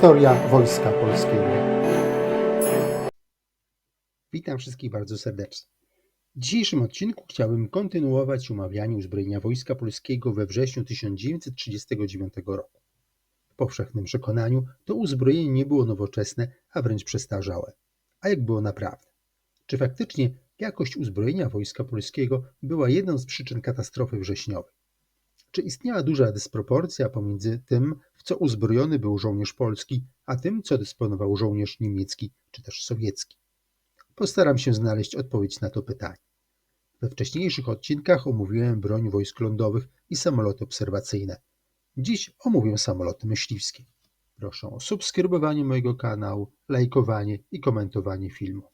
Historia Wojska Polskiego. Witam wszystkich bardzo serdecznie. W dzisiejszym odcinku chciałbym kontynuować omawianie uzbrojenia Wojska Polskiego we wrześniu 1939 roku. W powszechnym przekonaniu to uzbrojenie nie było nowoczesne, a wręcz przestarzałe. A jak było naprawdę? Czy faktycznie jakość uzbrojenia Wojska Polskiego była jedną z przyczyn katastrofy wrześniowej? Czy istniała duża dysproporcja pomiędzy tym, w co uzbrojony był żołnierz polski, a tym, co dysponował żołnierz niemiecki czy też sowiecki? Postaram się znaleźć odpowiedź na to pytanie. We wcześniejszych odcinkach omówiłem broń wojsk lądowych i samoloty obserwacyjne. Dziś omówię samoloty myśliwskie. Proszę o subskrybowanie mojego kanału, lajkowanie i komentowanie filmu.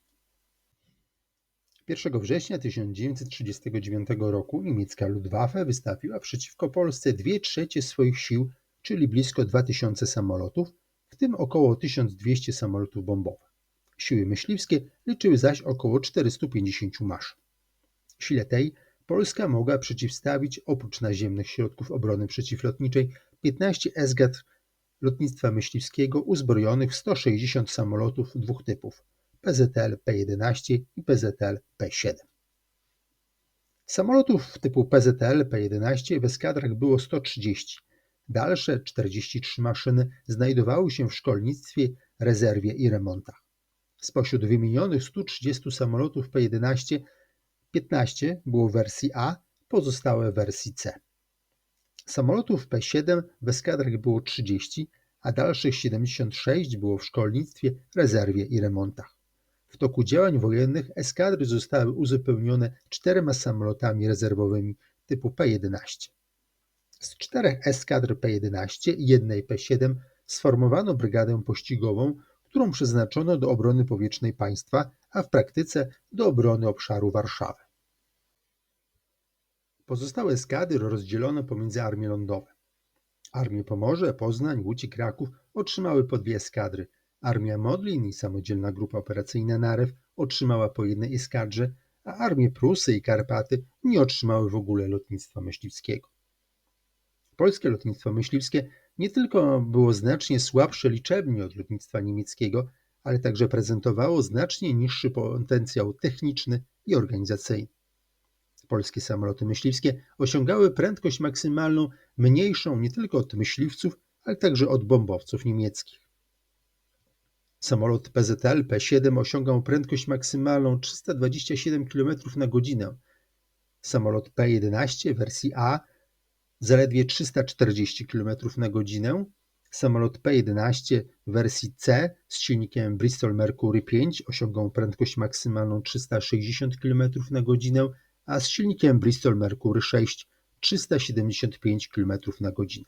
1 września 1939 roku niemiecka Luftwaffe wystawiła przeciwko Polsce 2 trzecie swoich sił, czyli blisko 2000 samolotów, w tym około 1200 samolotów bombowych. Siły myśliwskie liczyły zaś około 450 maszyn. Sile tej Polska mogła przeciwstawić oprócz naziemnych środków obrony przeciwlotniczej 15 esgadr lotnictwa myśliwskiego uzbrojonych w 160 samolotów dwóch typów PZL P-11 i PZL P-7. Samolotów typu PZL P-11 w eskadrach było 130. Dalsze 43 maszyny znajdowały się w szkolnictwie, rezerwie i remontach. Spośród wymienionych 130 samolotów P-11 15 było wersji A, pozostałe wersji C. Samolotów P-7 w eskadrach było 30, a dalszych 76 było w szkolnictwie, rezerwie i remontach. W toku działań wojennych eskadry zostały uzupełnione czterema samolotami rezerwowymi typu P-11. Z czterech eskadr P-11 i jednej P-7 sformowano brygadę pościgową, którą przeznaczono do obrony powietrznej państwa, a w praktyce do obrony obszaru Warszawy. Pozostałe eskadry rozdzielono pomiędzy armie lądowe. Armie Pomorze, Poznań, Łódź i Kraków otrzymały po dwie eskadry. Armia Modlin i samodzielna grupa operacyjna Narew otrzymała po jednej eskadrze, a armie Prusy i Karpaty nie otrzymały w ogóle lotnictwa myśliwskiego. Polskie lotnictwo myśliwskie nie tylko było znacznie słabsze liczebnie od lotnictwa niemieckiego, ale także prezentowało znacznie niższy potencjał techniczny i organizacyjny. Polskie samoloty myśliwskie osiągały prędkość maksymalną mniejszą nie tylko od myśliwców, ale także od bombowców niemieckich. Samolot PZL P-7 osiągał prędkość maksymalną 327 km na godzinę. Samolot P-11 wersji A zaledwie 340 km na godzinę. Samolot P-11 wersji C z silnikiem Bristol Mercury 5 osiągał prędkość maksymalną 360 km na godzinę, a z silnikiem Bristol Mercury 6 375 km na godzinę.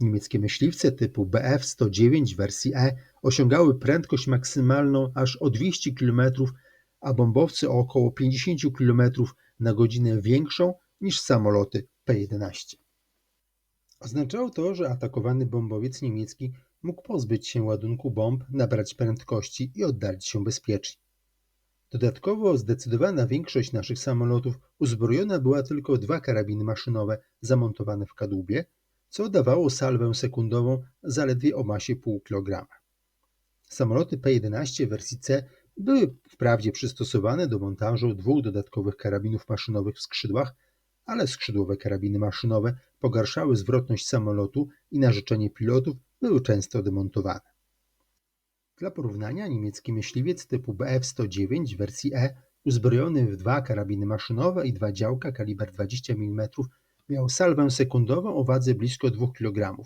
Niemieckie myśliwce typu Bf-109 wersji E osiągały prędkość maksymalną aż o 200 km, a bombowcy o około 50 km na godzinę większą niż samoloty P-11. Oznaczało to, że atakowany bombowiec niemiecki mógł pozbyć się ładunku bomb, nabrać prędkości i oddalić się bezpiecznie. Dodatkowo zdecydowana większość naszych samolotów uzbrojona była tylko dwa karabiny maszynowe zamontowane w kadłubie, co dawało salwę sekundową zaledwie o masie pół kilograma. Samoloty P-11 wersji C były wprawdzie przystosowane do montażu dwóch dodatkowych karabinów maszynowych w skrzydłach, ale skrzydłowe karabiny maszynowe pogarszały zwrotność samolotu i na życzenie pilotów były często demontowane. Dla porównania niemiecki myśliwiec typu Bf-109 wersji E uzbrojony w dwa karabiny maszynowe i dwa działka kaliber 20 mm miał salwę sekundową o wadze blisko 2 kg,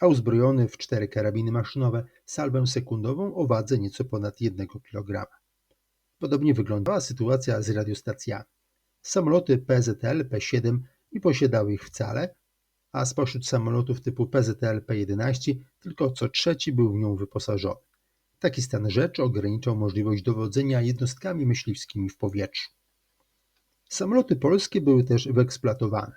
a uzbrojony w cztery karabiny maszynowe salwę sekundową o wadze nieco ponad 1 kg. Podobnie wyglądała sytuacja z radiostacjami. Samoloty PZL P-7 nie posiadały ich wcale, a spośród samolotów typu PZL P-11 tylko co trzeci był w nią wyposażony. Taki stan rzeczy ograniczał możliwość dowodzenia jednostkami myśliwskimi w powietrzu. Samoloty polskie były też wyeksploatowane.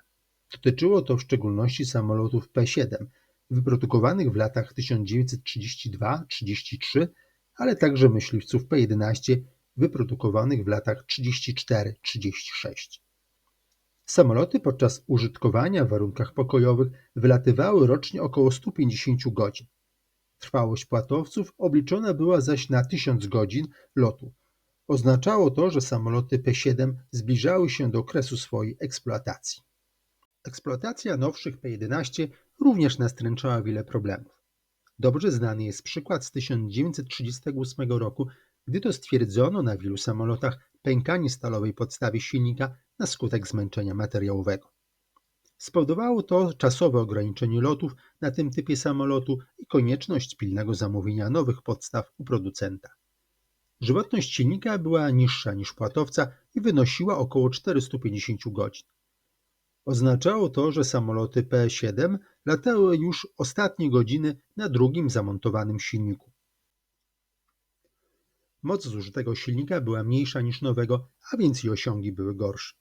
Dotyczyło to w szczególności samolotów P-7, wyprodukowanych w latach 1932-33, ale także myśliwców P-11 wyprodukowanych w latach 34-36. Samoloty podczas użytkowania w warunkach pokojowych wylatywały rocznie około 150 godzin. Trwałość płatowców obliczona była zaś na 1000 godzin lotu. Oznaczało to, że samoloty P-7 zbliżały się do okresu swojej eksploatacji. Eksploatacja nowszych P-11 również nastręczała wiele problemów. Dobrze znany jest przykład z 1938 roku, gdy to stwierdzono na wielu samolotach pękanie stalowej podstawy silnika na skutek zmęczenia materiałowego. Spowodowało to czasowe ograniczenie lotów na tym typie samolotu i konieczność pilnego zamówienia nowych podstaw u producenta. Żywotność silnika była niższa niż płatowca i wynosiła około 450 godzin. Oznaczało to, że samoloty P-7 latały już ostatnie godziny na drugim zamontowanym silniku. Moc zużytego silnika była mniejsza niż nowego, a więc i osiągi były gorsze.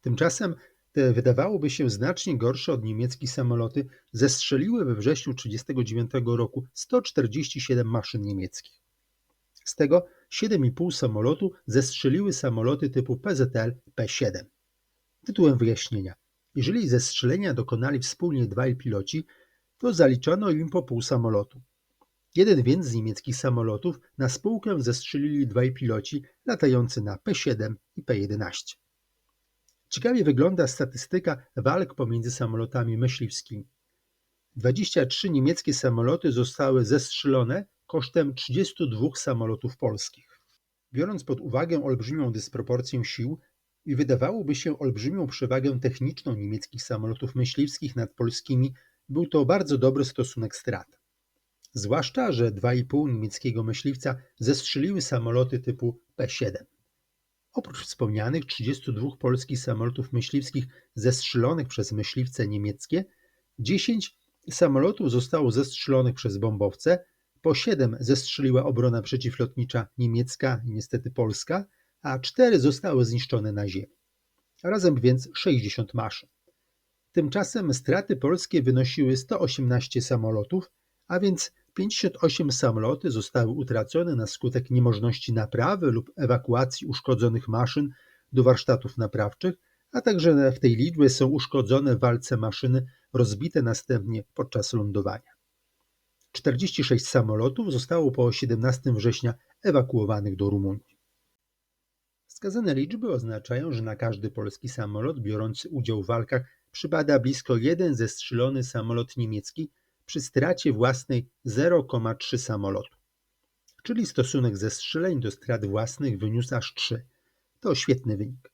Tymczasem te wydawałoby się znacznie gorsze od niemieckich samoloty zestrzeliły we wrześniu 1939 roku 147 maszyn niemieckich. Z tego 7,5 samolotu zestrzeliły samoloty typu PZL P-7. Tytułem wyjaśnienia. Jeżeli zestrzelenia dokonali wspólnie dwaj piloci, to zaliczono im po pół samolotu. Jeden więc z niemieckich samolotów na spółkę zestrzelili dwaj piloci latający na P-7 i P-11. Ciekawie wygląda statystyka walk pomiędzy samolotami myśliwskimi. 23 niemieckie samoloty zostały zestrzelone kosztem 32 samolotów polskich. Biorąc pod uwagę olbrzymią dysproporcję sił i wydawałoby się olbrzymią przewagę techniczną niemieckich samolotów myśliwskich nad polskimi, był to bardzo dobry stosunek strat. Zwłaszcza, że 2,5 niemieckiego myśliwca zestrzeliły samoloty typu P-7. Oprócz wspomnianych 32 polskich samolotów myśliwskich zestrzelonych przez myśliwce niemieckie, 10 samolotów zostało zestrzelonych przez bombowce, po 7 zestrzeliła obrona przeciwlotnicza niemiecka i niestety polska, a 4 zostały zniszczone na ziemi. Razem więc 60 maszyn. Tymczasem straty polskie wynosiły 118 samolotów, a więc 58 samoloty zostały utracone na skutek niemożności naprawy lub ewakuacji uszkodzonych maszyn do warsztatów naprawczych, a także w tej liczbie są uszkodzone w walce maszyny rozbite następnie podczas lądowania. 46 samolotów zostało po 17 września ewakuowanych do Rumunii. Wskazane liczby oznaczają, że na każdy polski samolot biorący udział w walkach przypada blisko jeden zestrzelony samolot niemiecki przy stracie własnej 0,3 samolotu. Czyli stosunek zestrzeleń do strat własnych wyniósł aż 3. To świetny wynik.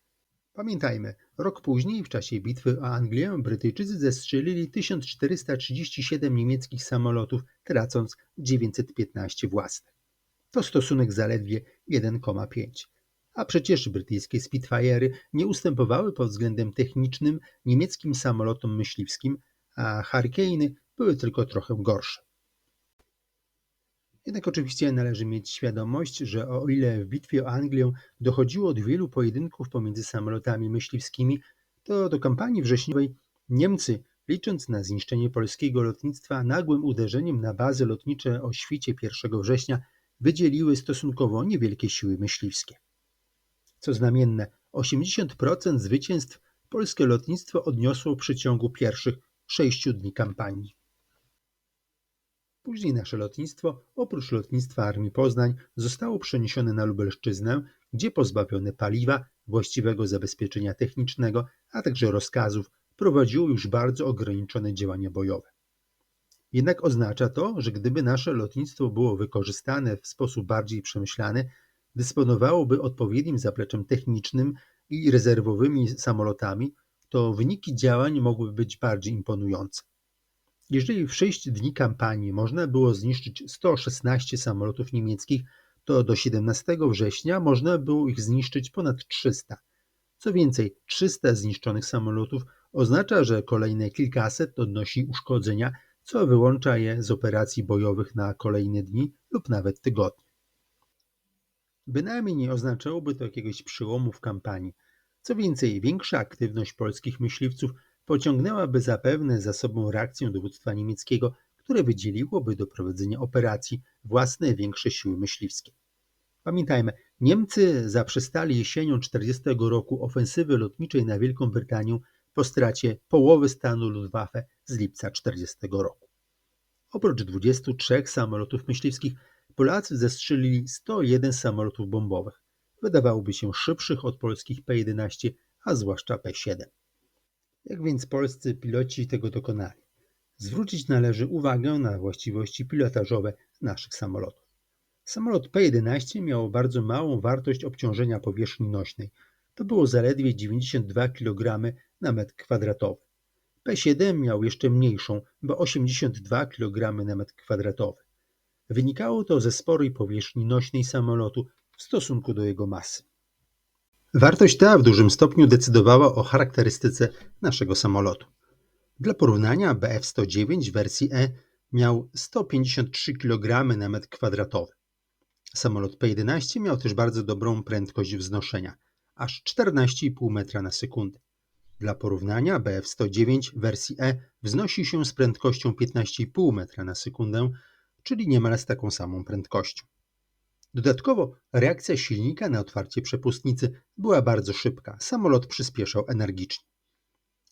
Pamiętajmy, rok później, w czasie bitwy o Anglię, Brytyjczycy zestrzelili 1437 niemieckich samolotów, tracąc 915 własnych. To stosunek zaledwie 1,5. A przecież brytyjskie Spitfire'y nie ustępowały pod względem technicznym niemieckim samolotom myśliwskim, a Hurricane'y były tylko trochę gorsze. Jednak oczywiście należy mieć świadomość, że o ile w bitwie o Anglię dochodziło do wielu pojedynków pomiędzy samolotami myśliwskimi, to do kampanii wrześniowej Niemcy, licząc na zniszczenie polskiego lotnictwa nagłym uderzeniem na bazy lotnicze o świcie 1 września, wydzieliły stosunkowo niewielkie siły myśliwskie. Co znamienne, 80% zwycięstw polskie lotnictwo odniosło w przeciągu pierwszych sześciu dni kampanii. Później nasze lotnictwo, oprócz lotnictwa Armii Poznań, zostało przeniesione na Lubelszczyznę, gdzie pozbawione paliwa, właściwego zabezpieczenia technicznego, a także rozkazów, prowadziło już bardzo ograniczone działania bojowe. Jednak oznacza to, że gdyby nasze lotnictwo było wykorzystane w sposób bardziej przemyślany, dysponowałoby odpowiednim zapleczem technicznym i rezerwowymi samolotami, to wyniki działań mogłyby być bardziej imponujące. Jeżeli w 6 dni kampanii można było zniszczyć 116 samolotów niemieckich, to do 17 września można było ich zniszczyć ponad 300. Co więcej, 300 zniszczonych samolotów oznacza, że kolejne kilkaset odnosi uszkodzenia, co wyłącza je z operacji bojowych na kolejne dni lub nawet tygodnie. Bynajmniej nie oznaczałoby to jakiegoś przełomu w kampanii. Co więcej, większa aktywność polskich myśliwców pociągnęłaby zapewne za sobą reakcję dowództwa niemieckiego, które wydzieliłoby do prowadzenia operacji własne większe siły myśliwskie. Pamiętajmy, Niemcy zaprzestali jesienią 40 roku ofensywy lotniczej na Wielką Brytanię po stracie połowy stanu Luftwaffe z lipca 40 roku. Oprócz 23 samolotów myśliwskich, Polacy zestrzelili 101 samolotów bombowych. Wydawałoby się szybszych od polskich P-11, a zwłaszcza P-7. Jak więc polscy piloci tego dokonali? Zwrócić należy uwagę na właściwości pilotażowe naszych samolotów. Samolot P-11 miał bardzo małą wartość obciążenia powierzchni nośnej. To było zaledwie 92 kg na metr kwadratowy. P7 miał jeszcze mniejszą, bo 82 kg na metr kwadratowy. Wynikało to ze sporej powierzchni nośnej samolotu w stosunku do jego masy. Wartość ta w dużym stopniu decydowała o charakterystyce naszego samolotu. Dla porównania Bf-109 wersji E miał 153 kg na metr kwadratowy. Samolot P-11 miał też bardzo dobrą prędkość wznoszenia, aż 14,5 metra na sekundę. Dla porównania Bf-109 wersji E wznosi się z prędkością 15,5 metra na sekundę, czyli niemal z taką samą prędkością. Dodatkowo reakcja silnika na otwarcie przepustnicy była bardzo szybka. Samolot przyspieszał energicznie.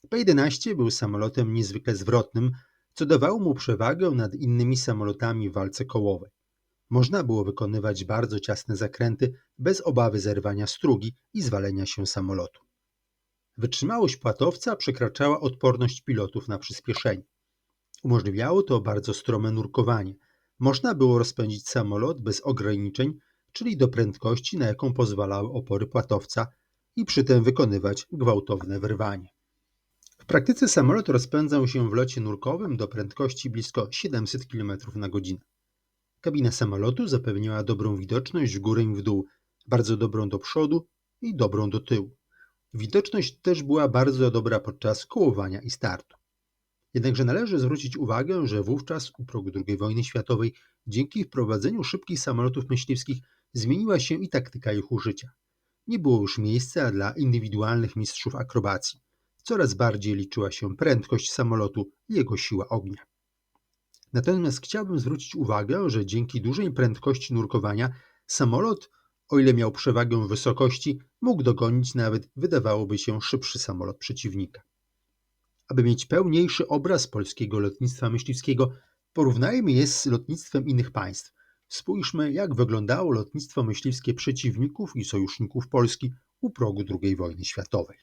P-11 był samolotem niezwykle zwrotnym, co dawało mu przewagę nad innymi samolotami w walce kołowej. Można było wykonywać bardzo ciasne zakręty bez obawy zerwania strugi i zwalenia się samolotu. Wytrzymałość płatowca przekraczała odporność pilotów na przyspieszenie. Umożliwiało to bardzo strome nurkowanie. Można było rozpędzić samolot bez ograniczeń, czyli do prędkości, na jaką pozwalały opory płatowca i przy tym wykonywać gwałtowne wyrwanie. W praktyce samolot rozpędzał się w locie nurkowym do prędkości blisko 700 km na godzinę. Kabina samolotu zapewniała dobrą widoczność w górę i w dół, bardzo dobrą do przodu i dobrą do tyłu. Widoczność też była bardzo dobra podczas kołowania i startu. Jednakże należy zwrócić uwagę, że wówczas u progu II wojny światowej dzięki wprowadzeniu szybkich samolotów myśliwskich zmieniła się i taktyka ich użycia. Nie było już miejsca dla indywidualnych mistrzów akrobacji. Coraz bardziej liczyła się prędkość samolotu i jego siła ognia. Natomiast chciałbym zwrócić uwagę, że dzięki dużej prędkości nurkowania samolot, o ile miał przewagę wysokości, mógł dogonić nawet wydawałoby się szybszy samolot przeciwnika. Aby mieć pełniejszy obraz polskiego lotnictwa myśliwskiego, porównajmy je z lotnictwem innych państw. Spójrzmy, jak wyglądało lotnictwo myśliwskie przeciwników i sojuszników Polski u progu II wojny światowej.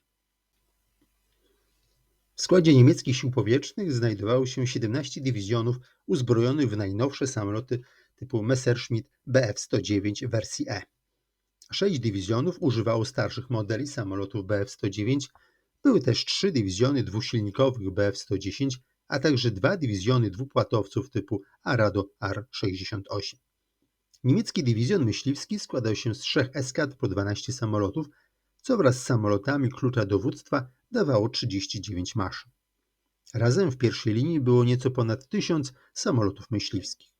W składzie niemieckich sił powietrznych znajdowało się 17 dywizjonów uzbrojonych w najnowsze samoloty typu Messerschmitt Bf-109 wersji E. Sześć dywizjonów używało starszych modeli samolotów Bf-109, były też trzy dywizjony dwusilnikowych Bf-110, a także dwa dywizjony dwupłatowców typu Arado R-68. Niemiecki dywizjon myśliwski składał się z trzech eskad po 12 samolotów, co wraz z samolotami klucza dowództwa dawało 39 maszyn. Razem w pierwszej linii było nieco ponad 1000 samolotów myśliwskich.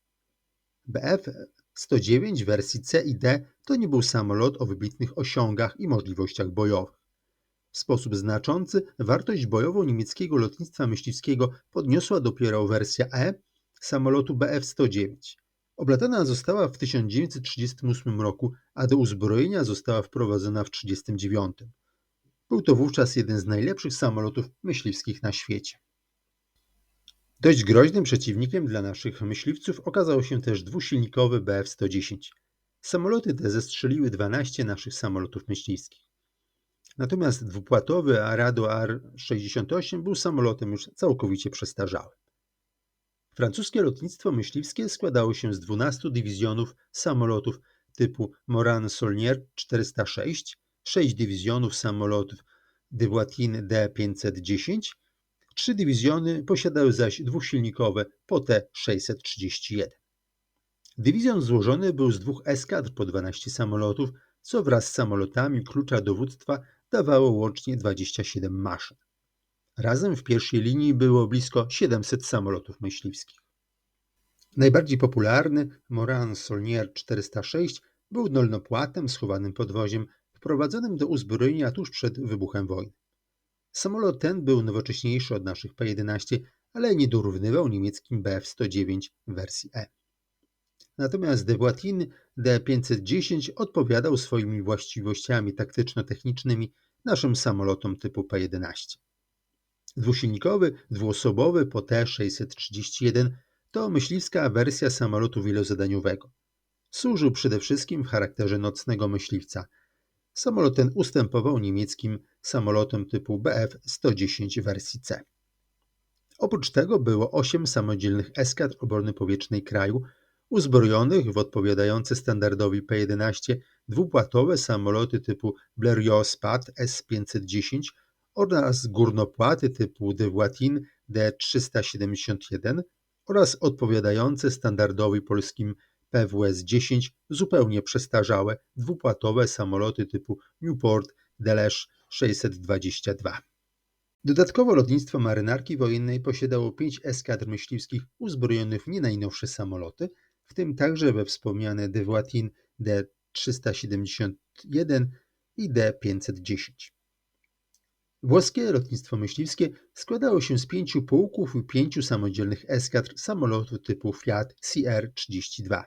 Bf-109 wersji C i D to nie był samolot o wybitnych osiągach i możliwościach bojowych. W sposób znaczący wartość bojową niemieckiego lotnictwa myśliwskiego podniosła dopiero wersja E samolotu Bf-109. Oblatana została w 1938 roku, a do uzbrojenia została wprowadzona w 1939. Był to wówczas jeden z najlepszych samolotów myśliwskich na świecie. Dość groźnym przeciwnikiem dla naszych myśliwców okazał się też dwusilnikowy Bf-110. Samoloty te zestrzeliły 12 naszych samolotów myśliwskich. Natomiast dwupłatowy Arado AR-68 był samolotem już całkowicie przestarzałym. Francuskie lotnictwo myśliwskie składało się z 12 dywizjonów samolotów typu Morane-Saulnier 406, 6 dywizjonów samolotów Dewoitine D-510, trzy dywizjony posiadały zaś dwusilnikowe PT-631. Dywizjon złożony był z dwóch eskadr po 12 samolotów, co wraz z samolotami klucza dowództwa dawało łącznie 27 maszyn. Razem w pierwszej linii było blisko 700 samolotów myśliwskich. Najbardziej popularny Moran Saulnier 406 był dolnopłatem schowanym podwoziem wprowadzonym do uzbrojenia tuż przed wybuchem wojny. Samolot ten był nowocześniejszy od naszych P-11, ale nie dorównywał niemieckim Bf-109 wersji E. Natomiast Dewoitine D-510 odpowiadał swoimi właściwościami taktyczno-technicznymi naszym samolotom typu P-11. Dwusilnikowy, dwuosobowy po T-631 to myśliwska wersja samolotu wielozadaniowego. Służył przede wszystkim w charakterze nocnego myśliwca. Samolot ten ustępował niemieckim samolotom typu Bf-110 wersji C. Oprócz tego było osiem samodzielnych eskadr obrony powietrznej kraju, uzbrojonych w odpowiadające standardowi P-11 dwupłatowe samoloty typu Blériot-Spat S-510 oraz górnopłaty typu de Voitin D-371 oraz odpowiadające standardowi polskim PWS-10 zupełnie przestarzałe dwupłatowe samoloty typu Newport Delesz 622. Dodatkowo lotnictwo marynarki wojennej posiadało pięć eskadr myśliwskich uzbrojonych w nie najnowsze samoloty, w tym także we wspomniane De Voitin D-371 i D-510. Włoskie lotnictwo myśliwskie składało się z pięciu pułków i pięciu samodzielnych eskadr samolotów typu Fiat CR-32.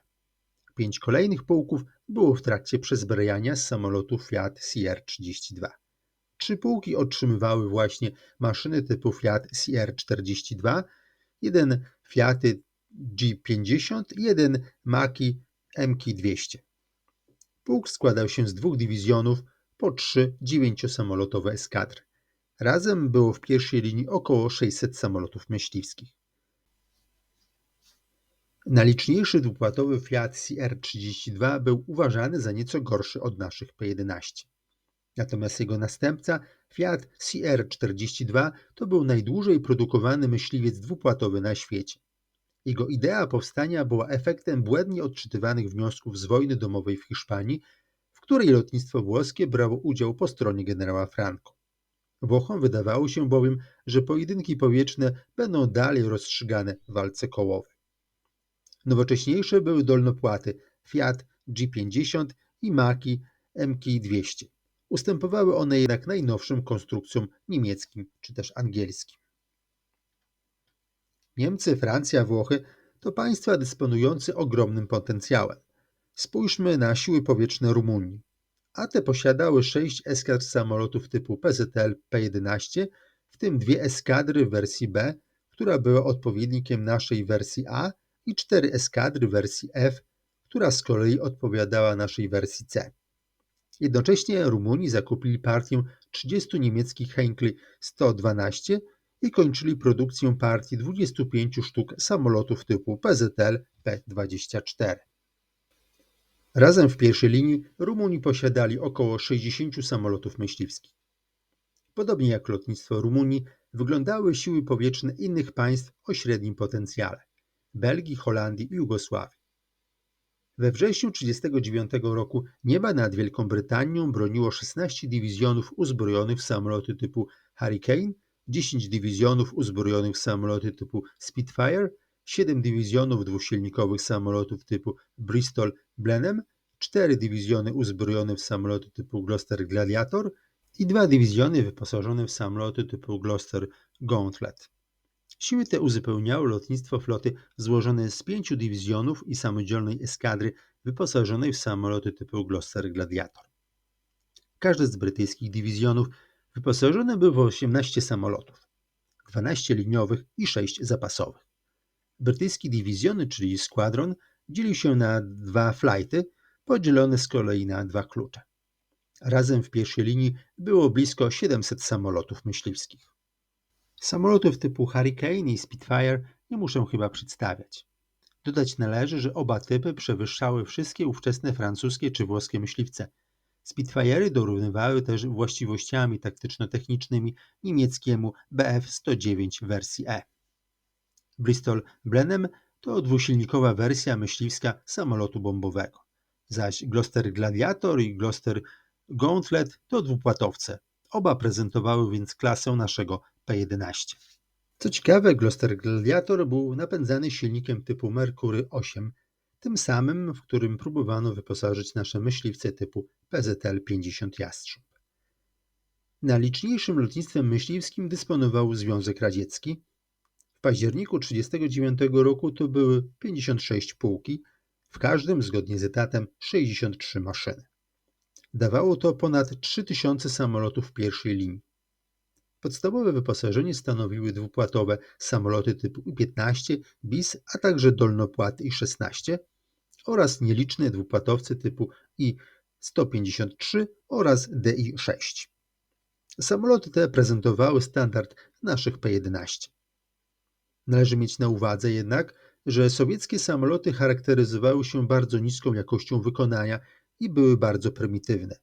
Pięć kolejnych pułków było w trakcie przezbrajania z samolotów Fiat CR-32. Trzy pułki otrzymywały właśnie maszyny typu Fiat CR-42, jeden Fiaty G50 i jeden Maki MK-200. Pułk składał się z dwóch dywizjonów po trzy dziewięciosamolotowe eskadry. Razem było w pierwszej linii około 600 samolotów myśliwskich. Najliczniejszy dwupłatowy Fiat CR-32 był uważany za nieco gorszy od naszych P-11. Natomiast jego następca, Fiat CR-42, to był najdłużej produkowany myśliwiec dwupłatowy na świecie. Jego idea powstania była efektem błędnie odczytywanych wniosków z wojny domowej w Hiszpanii, w której lotnictwo włoskie brało udział po stronie generała Franco. Włochom wydawało się bowiem, że pojedynki powietrzne będą dalej rozstrzygane w walce kołowej. Nowocześniejsze były dolnopłaty Fiat G50 i Maki MK200. Ustępowały one jednak najnowszym konstrukcjom niemieckim czy też angielskim. Niemcy, Francja, Włochy to państwa dysponujące ogromnym potencjałem. Spójrzmy na siły powietrzne Rumunii. A te posiadały sześć eskadr samolotów typu PZL P-11, w tym dwie eskadry w wersji B, która była odpowiednikiem naszej wersji A i cztery eskadry wersji F, która z kolei odpowiadała naszej wersji C. Jednocześnie Rumuni zakupili partię 30 niemieckich Henkli 112 i kończyli produkcję partii 25 sztuk samolotów typu PZL P-24. Razem w pierwszej linii Rumuni posiadali około 60 samolotów myśliwskich. Podobnie jak lotnictwo Rumunii, wyglądały siły powietrzne innych państw o średnim potencjale Belgii, Holandii i Jugosławii. We wrześniu 1939 roku nieba nad Wielką Brytanią broniło 16 dywizjonów uzbrojonych w samoloty typu Hurricane, 10 dywizjonów uzbrojonych w samoloty typu Spitfire, 7 dywizjonów dwusilnikowych samolotów typu Bristol Blenheim, 4 dywizjony uzbrojone w samoloty typu Gloucester Gladiator i dwa dywizjony wyposażone w samoloty typu Gloucester Gauntlet. Siły te uzupełniały lotnictwo floty złożone z pięciu dywizjonów i samodzielnej eskadry wyposażonej w samoloty typu Gloucester Gladiator. Każdy z brytyjskich dywizjonów wyposażony był w 18 samolotów, 12 liniowych i 6 zapasowych. Brytyjskie dywizjony, czyli składron, dzielił się na dwa flighty, podzielone z kolei na dwa klucze. Razem w pierwszej linii było blisko 700 samolotów myśliwskich. Samolotów typu Hurricane i Spitfire nie muszę chyba przedstawiać. Dodać należy, że oba typy przewyższały wszystkie ówczesne francuskie czy włoskie myśliwce. Spitfire'y dorównywały też właściwościami taktyczno-technicznymi niemieckiemu Bf-109 wersji E. Bristol Blenheim to dwusilnikowa wersja myśliwska samolotu bombowego, zaś Gloucester Gladiator i Gloucester Gauntlet to dwupłatowce. Oba prezentowały więc klasę naszego P11. Co ciekawe, Gloucester Gladiator był napędzany silnikiem typu Mercury 8, tym samym, w którym próbowano wyposażyć nasze myśliwce typu PZL-50 Jastrząb. Najliczniejszym lotnictwem myśliwskim dysponował Związek Radziecki. W październiku 1939 roku to były 56 pułki, w każdym, zgodnie z etatem, 63 maszyny. Dawało to ponad 3000 samolotów pierwszej linii. Podstawowe wyposażenie stanowiły dwupłatowe samoloty typu I-15 bis, a także dolnopłaty I-16 oraz nieliczne dwupłatowce typu I-153 oraz DI-6. Samoloty te prezentowały standard naszych P-11. Należy mieć na uwadze jednak, że sowieckie samoloty charakteryzowały się bardzo niską jakością wykonania i były bardzo prymitywne.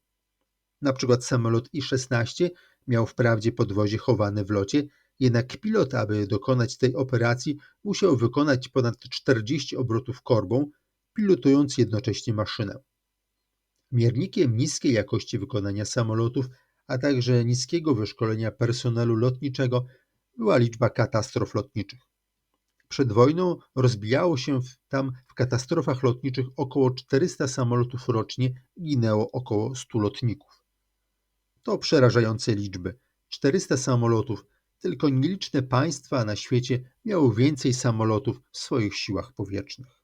Na przykład samolot I-16 miał wprawdzie podwozie chowane w locie, jednak pilot, aby dokonać tej operacji, musiał wykonać ponad 40 obrotów korbą, pilotując jednocześnie maszynę. Miernikiem niskiej jakości wykonania samolotów, a także niskiego wyszkolenia personelu lotniczego była liczba katastrof lotniczych. Przed wojną rozbijało się tam w katastrofach lotniczych około 400 samolotów rocznie, ginęło około 100 lotników. To przerażające liczby. 400 samolotów, tylko nieliczne państwa na świecie miały więcej samolotów w swoich siłach powietrznych.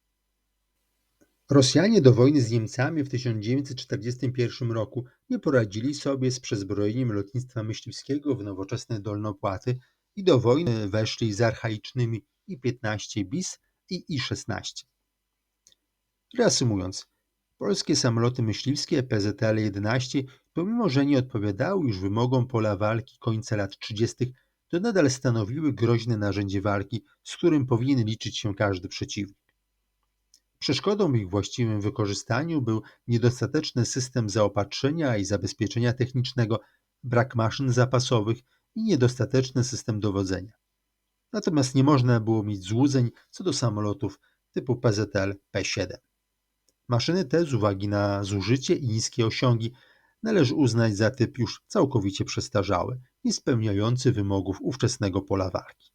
Rosjanie do wojny z Niemcami w 1941 roku nie poradzili sobie z przezbrojeniem lotnictwa myśliwskiego w nowoczesne dolnopłaty i do wojny weszli z archaicznymi I-15 bis i I-16. Reasumując, polskie samoloty myśliwskie PZL-11, pomimo że nie odpowiadały już wymogom pola walki końca lat 30., to nadal stanowiły groźne narzędzie walki, z którym powinien liczyć się każdy przeciwnik. Przeszkodą w ich właściwym wykorzystaniu był niedostateczny system zaopatrzenia i zabezpieczenia technicznego, brak maszyn zapasowych i niedostateczny system dowodzenia. Natomiast nie można było mieć złudzeń co do samolotów typu PZL P-7. Maszyny te z uwagi na zużycie i niskie osiągi należy uznać za typ już całkowicie przestarzały, nie spełniający wymogów ówczesnego pola walki.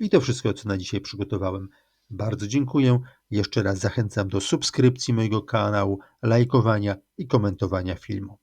I to wszystko, co na dzisiaj przygotowałem. Bardzo dziękuję. Jeszcze raz zachęcam do subskrypcji mojego kanału, lajkowania i komentowania filmu.